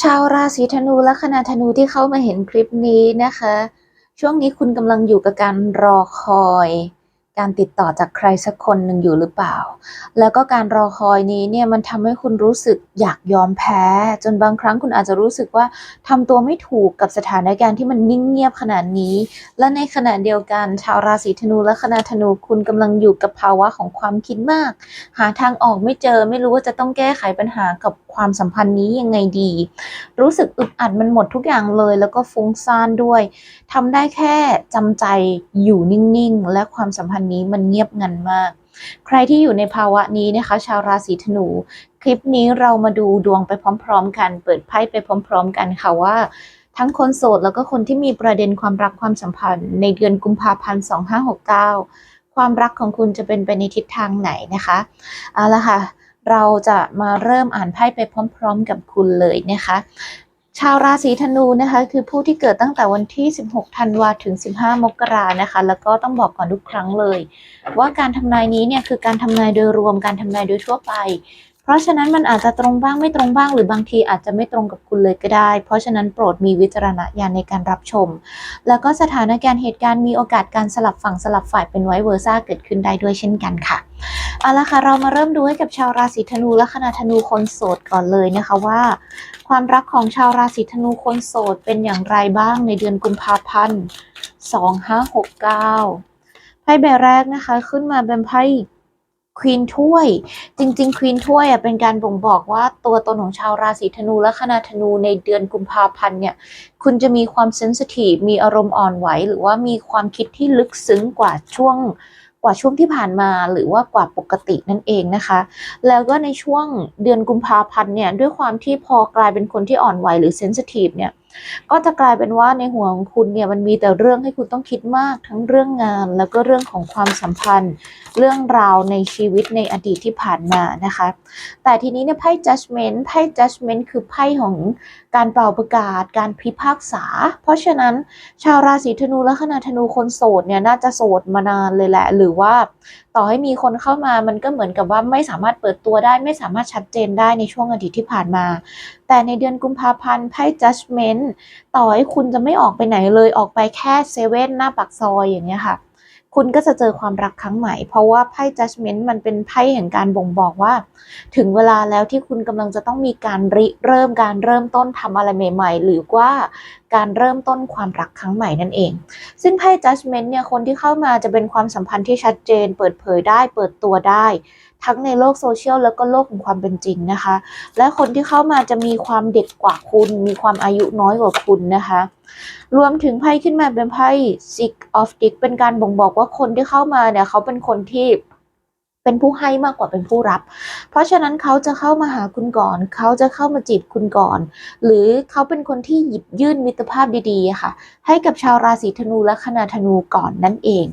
ชาวราศีธนูและคณะธนูที่เข้ามาเห็นคลิปนี้นะคะ ช่วงนี้คุณกำลังอยู่กับการรอคอย การติดต่อจากใครสักคนหนึ่งอยู่หรือเปล่า แล้วก็การรอคอยนี้เนี่ยมันทำให้คุณรู้สึกอยากยอมแพ้ จนบางครั้งคุณอาจจะรู้สึกว่าทำตัวไม่ถูกกับสถานการณ์ที่มันนิ่งเงียบขนาดนี้ และในขณะเดียวกันชาวราศีธนูและคณะธนูคุณกำลังอยู่กับภาวะของความคิดมาก หาทางออกไม่เจอไม่รู้ว่าจะต้องแก้ไขปัญหากับความสัมพันธ์นี้ยังไงดี รู้สึกอึดอัดมันหมดทุกอย่างเลย แล้วก็ฟุ้งซ่านด้วยทำได้แค่จำใจอยู่นิ่งๆ และความสัมพันธ์นี้มันเงียบงันมาก ใครที่อยู่ในภาวะนี้นะคะ ชาวราศีธนู คลิปนี้เรามาดูดวงไปพร้อม ๆ กัน เปิดไพ่ไปพร้อม ๆ กันค่ะว่าทั้งคนโสดแล้วก็คนที่มีประเด็นความรักความสัมพันธ์ ในเดือนกุมภาพันธ์ 2569 ความรักของคุณจะเป็นไปในทิศทางไหนนะคะเอาละค่ะ เราจะมาเริ่มอ่านไพ่ไปพร้อม ๆ กับคุณเลยนะคะ ชาวราศีธนูนะคะ คือผู้ที่เกิดตั้งแต่วันที่ 16 ธันวาถึง 15 มกรานะคะ แล้วก็ต้องบอกก่อนทุกครั้งเลย ว่าการทำนายนี้เนี่ยคือการทำนายโดยรวมการทำนายโดยทั่วไป ราะฉะนั้นมันอาจจะตรงบ้างไม่ตรงบ้าง หรือบางทีอาจจะไม่ตรงกับคุณเลยก็ได้ เพราะฉะนั้นโปรดมีวิจารณญาณในการรับชม แล้วก็สถานการณ์เหตุการณ์มีโอกาสการสลับฝั่งสลับฝ่ายเป็นไวเวอร์ซ่าเกิดขึ้นได้ด้วยเช่นกันค่ะเอาละค่ะเรามาเริ่มดูให้กับชาวราศีธนูและคณะธนูคนโสดก่อนเลยนะคะว่า ความรักของชาวราศีธนูคนโสดเป็นอย่างไรบ้างในเดือนกุมภาพันธ์2569ไพ่ใบแรกนะคะขึ้นมาเป็นไพ่ ควีนถ้วย จริงๆควีนถ้วยอะเป็นการบ่งบอกว่าตัวตนของชาวราศีธนูและคณะธนูในเดือนกุมภาพันธ์เนี่ยคุณจะมีความเซนซิทีฟมีอารมณ์อ่อนไหว หรือว่ามีความคิดที่ลึกซึ้งกว่าช่วงกว่าช่วงที่ผ่านมาหรือว่ากว่าปกตินั่นเองนะคะ แล้วก็ในช่วงเดือนกุมภาพันธ์เนี่ยด้วยความที่พอกลายเป็นคนที่อ่อนไหวหรือเซนซิทีฟเนี่ย ก็จะกลายเป็นว่าในหัวของคุณเนี่ยมันมีแต่เรื่องให้คุณต้องคิดมากทั้งเรื่องงาน แล้วก็เรื่องของความสัมพันธ์ เรื่องราวในชีวิตในอดีตที่ผ่านมานะคะ แต่ทีนี้เนี่ยไพ่ judgment ไพ่ judgment คือไพ่ของการเป่าประกาศ การพิพากษา เพราะฉะนั้นชาวราศีธนูและคณะธนูคนโสดเนี่ยน่าจะโสดมานานเลยแหละ หรือว่าต่อให้มีคนเข้ามามันก็เหมือนกับว่าไม่สามารถเปิดตัวได้ ไม่สามารถชัดเจนได้ในช่วงอดีตที่ผ่านมา แต่ในเดือนกุมภาพันธ์ไพ่ judgment ต่อให้คุณจะไม่ออกไปไหนเลยออกไปแค่เซเว่นหน้าปากซอยอย่างเงี้ยค่ะ คุณก็จะเจอความรักครั้งใหม่ เพราะว่าไพ่ judgment มันเป็นไพ่แห่งการบ่งบอกว่า ถึงเวลาแล้วที่คุณกำลังจะต้องมีการริเริ่มการเริ่มต้นทำอะไรใหม่ ๆ หรือว่าการเริ่มต้นความรักครั้งใหม่นั่นเอง ซึ่งไพ่ judgment เนี่ยคนที่เข้ามาจะเป็นความสัมพันธ์ที่ชัดเจน เปิดเผยได้ เปิดตัวได้ ทั้งในโลกโซเชียลแล้วก็โลกของความเป็นจริงนะคะ และคนที่เข้ามาจะมีความเด็กกว่าคุณ มีความอายุน้อยกว่าคุณนะคะ รวมถึงไพ่ขึ้นมาเป็นไพ่ Six of Dick เป็นการบ่งบอกว่าคนที่เข้ามาเนี่ยเขาเป็นคนที่เป็นผู้ให้มากกว่าเป็นผู้รับ เพราะฉะนั้นเขาจะเข้ามาหาคุณก่อน เขาจะเข้ามาจีบคุณก่อน หรือเขาเป็นคนที่หยิบยื่นมิตรภาพดีๆค่ะ ให้กับชาวราศีธนูและคณะธนูก่อนนั่นเอง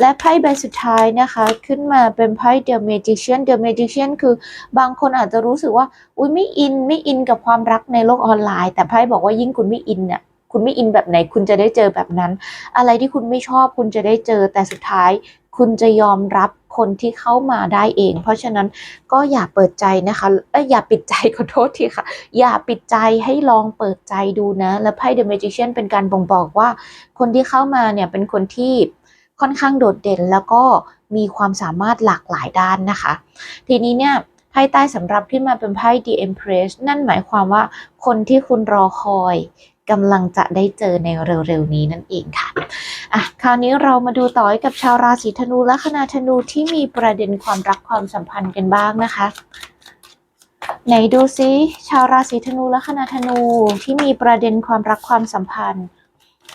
และไพ่ใบสุดท้ายนะคะ ขึ้นมาเป็นไพ่ The Magician The Magician คือบางคนอาจจะรู้สึกว่า อุ้ยไม่อินไม่อินกับความรักในโลกออนไลน์ แต่ไพ่บอกว่ายิ่งคุณไม่อินเนี่ย คุณไม่อินแบบไหน คุณจะได้เจอแบบนั้น อะไรที่คุณไม่ชอบคุณจะได้เจอแต่สุดท้าย คุณจะยอมรับคนที่เข้ามาได้เอง เพราะฉะนั้นก็อย่าเปิดใจนะคะเอ้ยอย่าปิดใจขอโทษทีค่ะ อย่าปิดใจให้ลองเปิดใจดูนะ และไพ่ The Magician เป็นการบ่งบอกว่า คนที่เข้ามาเนี่ยเป็นคนที่ค่อนข้างโดดเด่นแล้วก็มีความสามารถหลากหลายด้านนะคะ ทีนี้เนี่ยไพ่ใต้สำหรับขึ้นมาเป็นไพ่ The Empress นั่นหมายความว่าคนที่คุณรอคอย กำลังจะได้เจอในเร็วๆนี้นั่นเองค่ะอะคราวนี้เรามาดูต่อกับชาวราศีธนูและคณะธนูที่มีประเด็นความรักความสัมพันธ์กันบ้างนะคะไหนดูซิชาวราศีธนูและคณะธนูที่มีประเด็นความรักความสัมพันธ์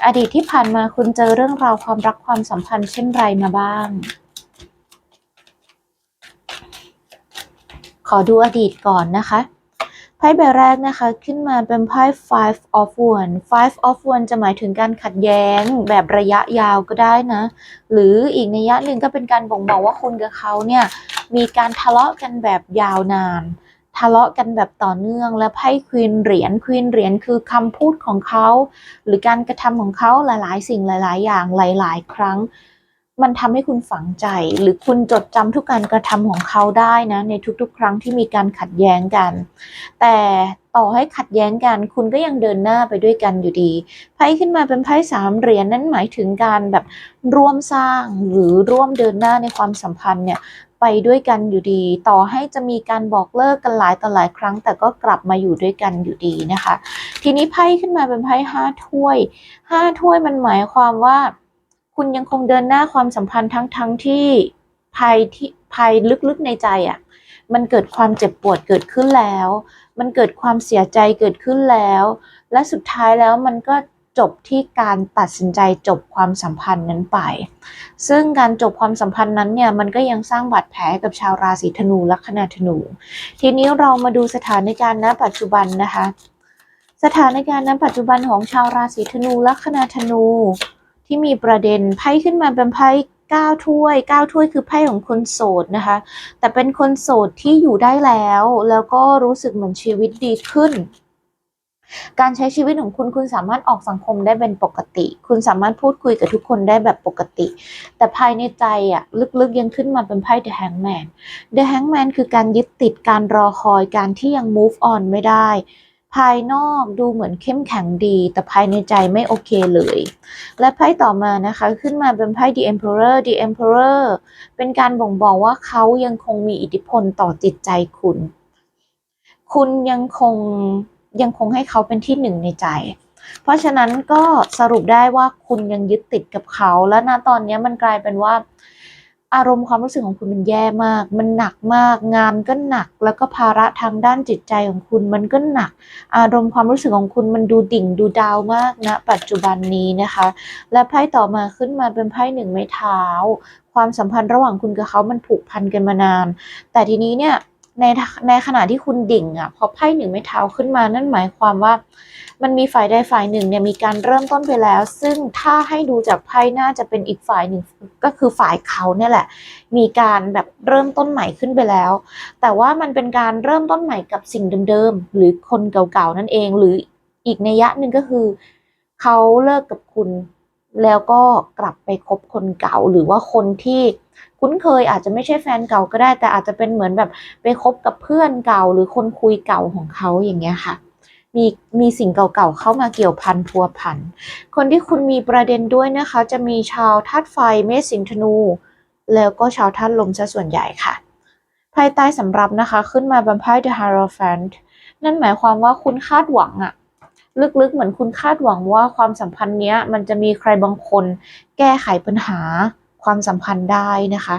อดีตที่ผ่านมาคุณเจอเรื่องราวความรักความสัมพันธ์เช่นไรมาบ้าง ขอดูอดีตก่อนนะคะ ไพ่ใบแรกนะคะ ขึ้นมาเป็นไพ่ five of one five of one จะหมายถึงการขัดแย้งแบบระยะยาวก็ได้นะ หรืออีกในยะหนึ่งก็เป็นการบ่งบอกว่าคุณกับเขาเนี่ย มีการทะเลาะกันแบบยาวนาน ทะเลาะกันแบบต่อเนื่องและไพ่ควีนเหรียญควีนเหรียญคือคำพูดของเขา หรือการกระทำของเขาหลายๆ สิ่งหลาย ๆ อย่างหลาย ๆ ครั้ง มันทำให้คุณฝังใจ หรือคุณจดจำทุกการกระทำของเขาได้นะ ในทุกๆ ครั้งที่มีการขัดแย้งกัน แต่ต่อให้ขัดแย้งกัน คุณก็ยังเดินหน้าไปด้วยกันอยู่ดีไพ่ขึ้นมาเป็นไพ่สามเหรียญนั่นหมายถึงการแบบร่วมสร้างหรือร่วมเดินหน้าในความสัมพันธ์เนี่ยไปด้วยกันอยู่ดี ต่อให้จะมีการบอกเลิกกันหลายต่อหลายครั้ง แต่ก็กลับมาอยู่ด้วยกันอยู่ดีนะคะ ทีนี้ไพ่ขึ้นมาเป็นไพ่ห้าถ้วยห้าถ้วยมันหมายความว่า คุณยังคงเดินหน้าความสัมพันธ์ทั้งทั้งที่ภัยที่ภัยลึกๆในใจอะ่ะ มันเกิดความเจ็บปวดเกิดขึ้นแล้ว มันเกิดความเสียใจเกิดขึ้นแล้ว และสุดท้ายแล้วมันก็จบที่การตัดสินใจจบความสัมพันธ์นั้นไป ซึ่งการจบความสัมพันธ์นั้นเนี่ยมันก็ยังสร้างบาดแผลกับชาวราศีธนูลัคนาธนู ทีนี้เรามาดูสถานการณ์ณปัจจุบันนะคะ สถานการณ์ณปัจจุบันของชาวราศีธนูลัคนาธนู ที่มีประเด็นไพ่ขึ้นมาเป็นไพ่เก้าถ้วยเก้าถ้วยคือไพ่ของคนโสดนะคะ แต่เป็นคนโสดที่อยู่ได้แล้ว แล้วก็รู้สึกเหมือนชีวิตดีขึ้น การใช้ชีวิตของคุณคุณสามารถออกสังคมได้เป็นปกติ คุณสามารถพูดคุยกับทุกคนได้แบบปกติ แต่ภายในใจอะลึกๆยังขึ้นมาเป็นไพ่ The Hangman The Hangman คือการยึดติดการรอคอยการที่ยัง move on ไม่ได้ ภายนอกดูเหมือนเข้มแข็งดี แต่ภายในใจไม่โอเคเลย และไพ่ต่อมานะคะ ขึ้นมาเป็นไพ่ The Emperor The Emperor เป็นการบ่งบอกว่าเขายังคงมีอิทธิพลต่อจิตใจคุณ คุณยังคงยังคงให้เขาเป็นที่หนึ่งในใจ เพราะฉะนั้นก็สรุปได้ว่าคุณยังยึดติดกับเขา และณตอนนี้มันกลายเป็นว่า อารมณ์ความรู้สึกของคุณมันแย่มาก มันหนักมาก งานก็หนัก แล้วก็ภาระทางด้านจิตใจของคุณมันก็หนัก อารมณ์ความรู้สึกของคุณมันดูดิ่งดูดาวมากนะปัจจุบันนี้นะคะ และไพ่ต่อมาขึ้นมาเป็นไพ่หนึ่งไม้เท้า ความสัมพันธ์ระหว่างคุณกับเขามันผูกพันกันมานาน แต่ทีนี้เนี่ยในในขณะที่คุณดิ่งอะพอไพ่หนึ่งไม้เท้าขึ้นมานั่นหมายความว่า มันมีฝ่ายใดฝ่ายหนึ่งเนี่ยมีการเริ่มต้นไปแล้ว ซึ่งถ้าให้ดูจากไพ่น่าจะเป็นอีกฝ่ายหนึ่งก็คือฝ่ายเขาเนี่ยแหละ มีการแบบเริ่มต้นใหม่ขึ้นไปแล้ว แต่ว่ามันเป็นการเริ่มต้นใหม่กับสิ่งเดิมๆหรือคนเก่าๆนั่นเอง หรืออีกในยะหนึ่งก็คือเขาเลิกกับคุณ แล้วก็กลับไปคบคนเก่าหรือว่าคนที่คุ้นเคยอาจจะไม่ใช่แฟนเก่าก็ได้ แต่อาจจะเป็นเหมือนแบบไปคบกับเพื่อนเก่าหรือคนคุยเก่าของเขาอย่างเงี้ยค่ะ มีมีสิ่งเก่าๆเข้ามาเกี่ยวพันพัวพัน คนที่คุณมีประเด็นด้วยนะคะ จะมีชาวธาตุไฟเมษสิงห์ธนู แล้วก็ชาวธาตุลมซะส่วนใหญ่ค่ะ ภายใต้สำรับนะคะขึ้นมาบัมไพ่ The Hierophant นั่นหมายความว่าคุณคาดหวังอะลึกๆ เหมือนคุณคาดหวังว่าความสัมพันธ์เนี้ย มันจะมีใครบางคนแก้ไขปัญหา ความสัมพันธ์ได้นะคะ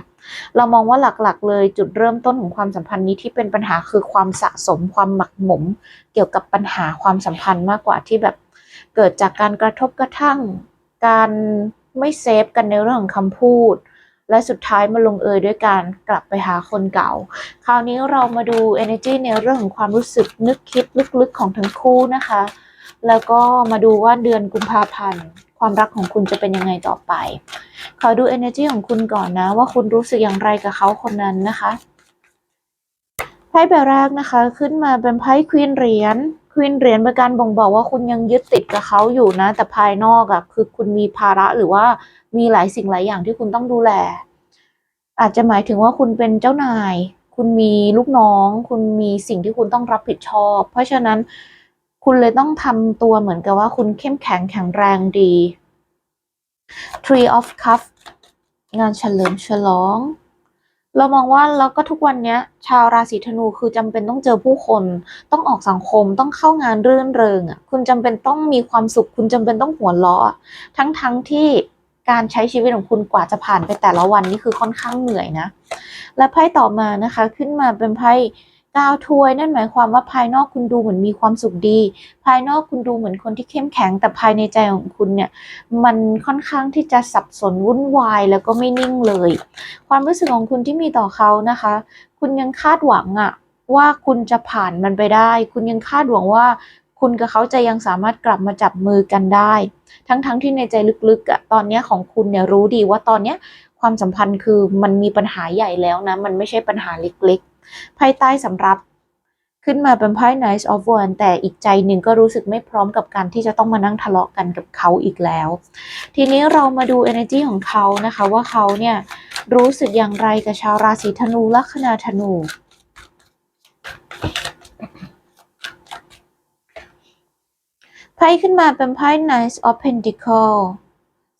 เรามองว่าหลักๆ เลยจุดเริ่มต้นของความสัมพันธ์นี้ที่เป็นปัญหาคือความสะสมความหมักหมม เกี่ยวกับปัญหาความสัมพันธ์มากกว่าที่แบบเกิดจากการกระทบกระทั่ง การไม่เซฟกันในเรื่องของคำพูด และสุดท้ายมาลงเอยด้วยการกลับไปหาคนเก่า คราวนี้เรามาดู energy ในเรื่องของความรู้สึกนึกคิดลึกๆของทั้งคู่นะคะ แล้วก็มาดูว่าเดือนกุมภาพันธ์ ความรักของคุณจะเป็นยังไงต่อไป ขอดู energy ของคุณก่อนนะ ว่าคุณรู้สึกอย่างไรกับเขาคนนั้นนะคะไพ่ใบแรกนะคะ ขึ้นมาเป็นไพ่ควีนเหรียญควีนเหรียญเป็นการบ่งบอกว่าคุณยังยึดติดกับเขาอยู่นะ แต่ภายนอกอะคือคุณมีภาระหรือว่ามีหลายสิ่งหลายอย่างที่คุณต้องดูแล อาจจะหมายถึงว่าคุณเป็นเจ้านาย คุณมีลูกน้อง คุณมีสิ่งที่คุณต้องรับผิดชอบ เพราะฉะนั้นคุณเลยต้องทำตัวเหมือนกับว่าคุณเข้มแข็งแข็งแรงดี Tree of Cup งานเฉลิมฉลอง เรามองว่าแล้วก็ทุกวันนี้ชาวราศีธนูคือจำเป็นต้องเจอผู้คน ต้องออกสังคมต้องเข้างานเรื่นเริงอะคุณจำเป็นต้องมีความสุข คุณจำเป็นต้องหัวเราะทั้งทั้งที่การใช้ชีวิตของคุณกว่าจะผ่านไปแต่ละวันนี่คือค่อนข้างเหนื่อยนะ และไพ่ต่อมานะคะ ขึ้นมาเป็นไพ่ กาวถ้วยนั่นหมายความว่าภายนอกคุณดูเหมือนมีความสุขดี ภายนอกคุณดูเหมือนคนที่เข้มแข็ง แต่ภายในใจของคุณเนี่ย มันค่อนข้างที่จะสับสนวุ่นวายแล้วก็ไม่นิ่งเลย ความรู้สึกของคุณที่มีต่อเขานะคะ คุณยังคาดหวังอะว่าคุณจะผ่านมันไปได้ คุณยังคาดหวังว่าคุณกับเขาจะยังสามารถกลับมาจับมือกันได้ ทั้งๆทที่ในใจลึกๆอะตอนนี้ของคุณเนี่ยรู้ดีว่าตอนเนี้ยความสัมพันธ์คือมันมีปัญหาใหญ่แล้วนะ มันไม่ใช่ปัญหาเล็กๆ ภายใต้สำรับขึ้นมาเป็นไพ่ Knight of Wands แต่อีกใจหนึ่งก็รู้สึกไม่พร้อมกับการที่จะต้องมานั่งทะเลาะกันกับเขาอีกแล้ว ทีนี้เรามาดู energy ของเขานะคะว่าเขาเนี่ยรู้สึกอย่างไรกับชาวราศีธนูลัคนาธนู ไพ่ขึ้นมาเป็นไพ่ Knight of Pentacle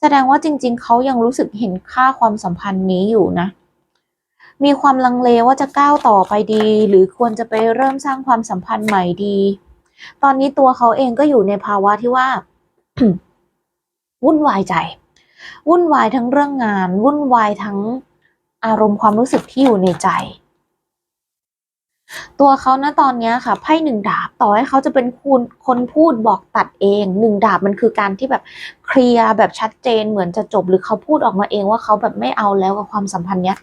แสดงว่าจริงๆ เขายังรู้สึกเห็นค่าความสัมพันธ์นี้อยู่นะ มีความลังเลว่าจะก้าวต่อไปดี หรือควรจะไปเริ่มสร้างความสัมพันธ์ใหม่ดี ตอนนี้ตัวเขาเองก็อยู่ในภาวะที่ว่า วุ่นวายใจ วุ่นวายทั้งเรื่องงาน วุ่นวายทั้งอารมณ์ความรู้สึกที่อยู่ในใจ ตัวเขาณตอนนี้ค่ะไพ่หนึ่งดาบต่อให้เขาจะเป็นคุณคนพูดบอกตัดเองหนึ่งดาบมันคือการที่แบบเคลียร์แบบชัดเจนเหมือนจะจบหรือเขาพูดออกมาเองว่าเขาแบบไม่เอาแล้วกับความสัมพันธ์เนี้ย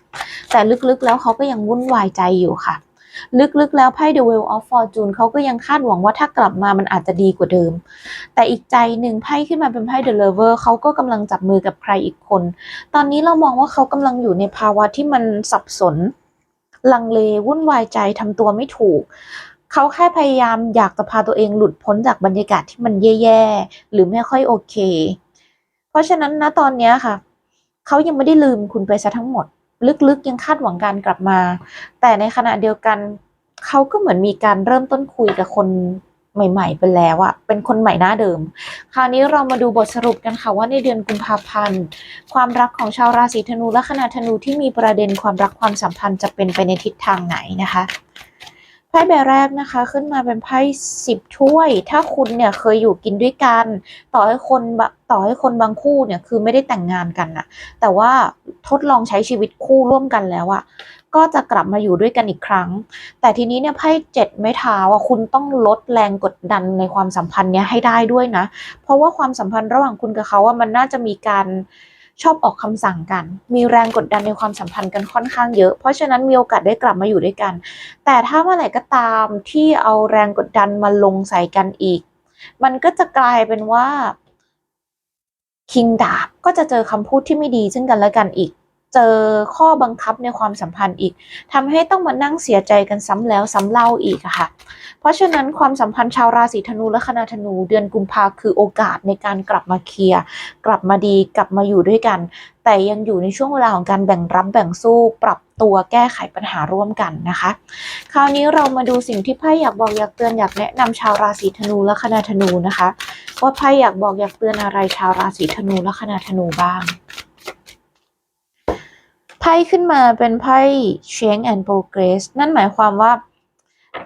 แต่ลึกๆแล้วเขาก็ยังวุ่นวายใจอยู่ค่ะ ลึกๆแล้วไพ่ The Wheel of Fortune เขาก็ยังคาดหวังว่าถ้ากลับมามันอาจจะดีกว่าเดิม แต่อีกใจหนึ่งไพ่ขึ้นมาเป็นไพ่ The Lover เขาก็กำลังจับมือกับใครอีกคน ตอนนี้เรามองว่าเขากำลังอยู่ในภาวะที่มันสับสน ลังเลวุ่นวายใจทำตัวไม่ถูก เขาแค่พยายามอยากจะพาตัวเองหลุดพ้นจากบรรยากาศที่มันแย่ๆ หรือไม่ค่อยโอเค เพราะฉะนั้นนะตอนนี้ค่ะ เขายังไม่ได้ลืมคุณไปซะทั้งหมด ลึกๆยังคาดหวังการกลับมา แต่ในขณะเดียวกัน เขาก็เหมือนมีการเริ่มต้นคุยกับคน ใหม่ ๆ ไปแล้วอะเป็นคนใหม่หน้าเดิม คราวนี้เรามาดูบทสรุปกันค่ะว่าในเดือนกุมภาพันธ์ ความรักของชาวราศีธนูและคณะธนูที่มีประเด็นความรักความสัมพันธ์จะเป็นไปในทิศทางไหนนะคะไพ่ใบแรกนะคะขึ้นมาเป็นไพ่สิบถ้วย ถ้าคุณเนี่ยเคยอยู่กินด้วยกัน ต่อให้คนบะต่อให้คนบางคู่เนี่ยคือไม่ได้แต่งงานกันนะแต่ว่าทดลองใช้ชีวิตคู่ร่วมกันแล้วอะ ก็จะกลับมาอยู่ด้วยกันอีกครั้ง แต่ทีนี้เนี่ยไพ่เจ็ดไม้เท้าอะคุณต้องลดแรงกดดันในความสัมพันธ์เนี้ยให้ได้ด้วยนะ เพราะว่าความสัมพันธ์ระหว่างคุณกับเขาว่ามันน่าจะมีการชอบออกคำสั่งกัน มีแรงกดดันในความสัมพันธ์กันค่อนข้างเยอะ เพราะฉะนั้นมีโอกาสได้กลับมาอยู่ด้วยกัน แต่ถ้าเมื่อไหร่ก็ตามที่เอาแรงกดดันมาลงใส่กันอีก มันก็จะกลายเป็นว่าคิงดาบก็จะเจอคำพูดที่ไม่ดีซึ่งกันและกันอีก เจอข้อบังคับในความสัมพันธ์อีกทำให้ต้องมานั่งเสียใจกันซ้ำแล้วซ้ำเล่าอีกค่ะ เพราะฉะนั้นความสัมพันธ์ชาวราศีธนูและคณะธนูเดือนกุมภาคือโอกาสในการกลับมาเคลียร์กลับมาดีกลับมาอยู่ด้วยกัน แต่ยังอยู่ในช่วงเวลาของการแบ่งรับแบ่งสู้ปรับตัวแก้ไขปัญหาร่วมกันนะคะ คราวนี้เรามาดูสิ่งที่ไพ่อยากบอกอยากเตือนอยากแนะนำชาวราศีธนูและคณะธนูนะคะ ว่าไพ่อยากบอกอยากเตือนอะไรชาวราศีธนูและคณะธนูบ้าง พ่ขึ้นมาเป็นไพ่ Change and Progress นั่นหมายความว่า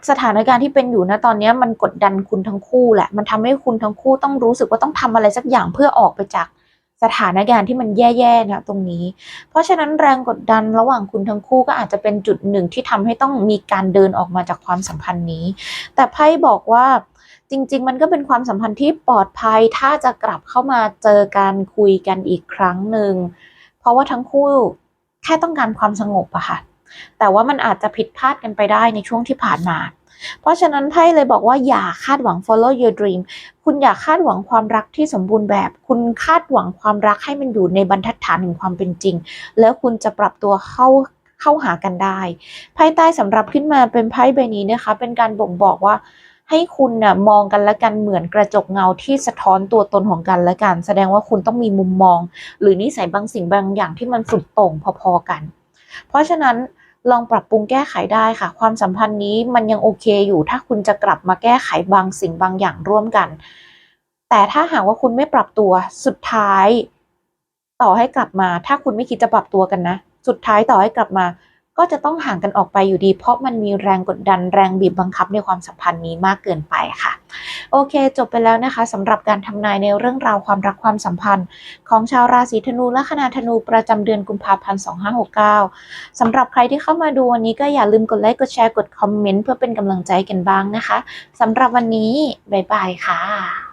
สถานการณ์ที่เป็นอยู่นะตอนนี้มันกดดันคุณทั้งคู่แหละ มันทำให้คุณทั้งคู่ต้องรู้สึกว่าต้องทำอะไรสักอย่างเพื่อออกไปจากสถานการณ์ที่มันแย่ๆนะตรงนี้ เพราะฉะนั้นแรงกดดันระหว่างคุณทั้งคู่ก็อาจจะเป็นจุดหนึ่งที่ทำให้ต้องมีการเดินออกมาจากความสัมพันธ์นี้ แต่ไพ่บอกว่าจริง ๆ มันก็เป็นความสัมพันธ์ที่ปลอดภัยถ้าจะกลับเข้ามาเจอการคุยกันอีกครั้งหนึ่งเพราะว่าทั้งคู่ แค่ต้องการความสงบอะค่ะ แต่ว่ามันอาจจะผิดพลาดกันไปได้ในช่วงที่ผ่านมา เพราะฉะนั้นไพ่เลยบอกว่าอย่าคาดหวัง follow your dream คุณอย่าคาดหวังความรักที่สมบูรณ์แบบ คุณคาดหวังความรักให้มันอยู่ในบรรทัดฐานแห่งความเป็นจริง แล้วคุณจะปรับตัวเข้าเข้าหากันได้ ไพ่ใต้สำหรับขึ้นมาเป็นไพ่ใบนี้นะคะ เป็นการบ่งบอกว่า ให้คุณน่ะมองกันและกันเหมือนกระจกเงาที่สะท้อนตัวตนของกันและกัน แสดงว่าคุณต้องมีมุมมอง หรือนิสัยบางสิ่งบางอย่างที่มันสุดโต่งพอๆกัน เพราะฉะนั้นลองปรับปรุงแก้ไขได้ค่ะ ความสัมพันธ์นี้มันยังโอเคอยู่ ถ้าคุณจะกลับมาแก้ไขบางสิ่งบางอย่างร่วมกัน แต่ถ้าหากว่าคุณไม่ปรับตัวสุดท้าย ต่อให้กลับมา ถ้าคุณไม่คิดจะปรับตัวกันนะ สุดท้ายต่อให้กลับมา ก็จะต้องห่างกันออกไปอยู่ดี เพราะมันมีแรงกดดันแรงบีบบังคับในความสัมพันธ์นี้มากเกินไปค่ะ โอเค จบไปแล้วนะคะสำหรับการทำนายในเรื่องราวความรักความสัมพันธ์ ของชาวราศีธนูและคณะธนูประจำเดือนกุมภาพันธ์ 2569สำหรับใครที่เข้ามาดูวันนี้ก็อย่าลืมกดไลค์กดแชร์กดคอมเมนต์เพื่อเป็นกำลังใจกันบ้างนะคะสำหรับวันนี้บ๊ายบายค่ะ